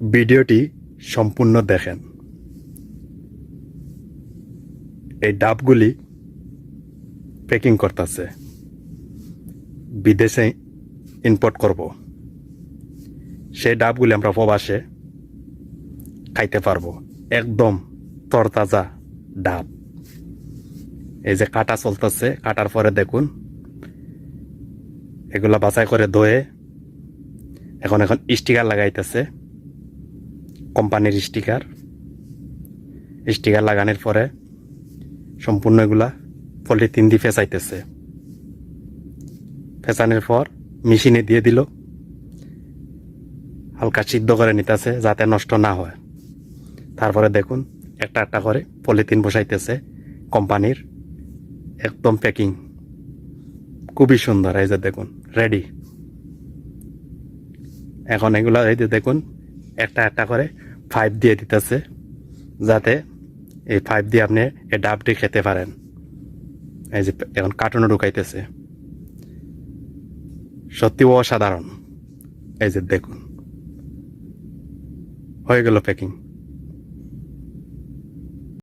ভিডিওটি সম্পূর্ণ দেখেন। এই ডাবগুলি প্যাকিং করতেছে। বিদেশে ইম্পোর্ট করব। সেই ডাবগুলি আমরা প্রবাসে খাইতে পারব। একদম তরতাজা ডাব। এই যে কাটা চলতেছে, কাটার পরে দেখুন, এগুলা বাছাই করে ধোয়ে এখন এখন স্টিকার লাগাইতেছে। কোম্পানির স্টিকার। স্টিকার লাগানোর পরে সম্পূর্ণ এগুলা পলিথিন দিয়ে ফেঁচাইতেছে ফেঁচানোর পর মেশিনে দিয়ে দিল। হালকা সিদ্ধ করে নিতেছে যাতে নষ্ট না হয়। তারপরে দেখুন, একটা একটা করে পলিথিন বসাইতেছে কোম্পানির একদম প্যাকিং। খুবই সুন্দর, এই যে দেখুন, রেডি। এখন এগুলা, এই যে দেখুন একটা একটা করে ফাইভ দিয়ে দিতেছে, যাতে এই ফাইভ দিয়ে আপনি এই ডাবটি খেতে পারেন। এই যে এখন কার্টুনে ঢুকাইতেছে। সত্যি অসাধারণ। এই যে দেখুন। হয়ে গেল প্যাকিং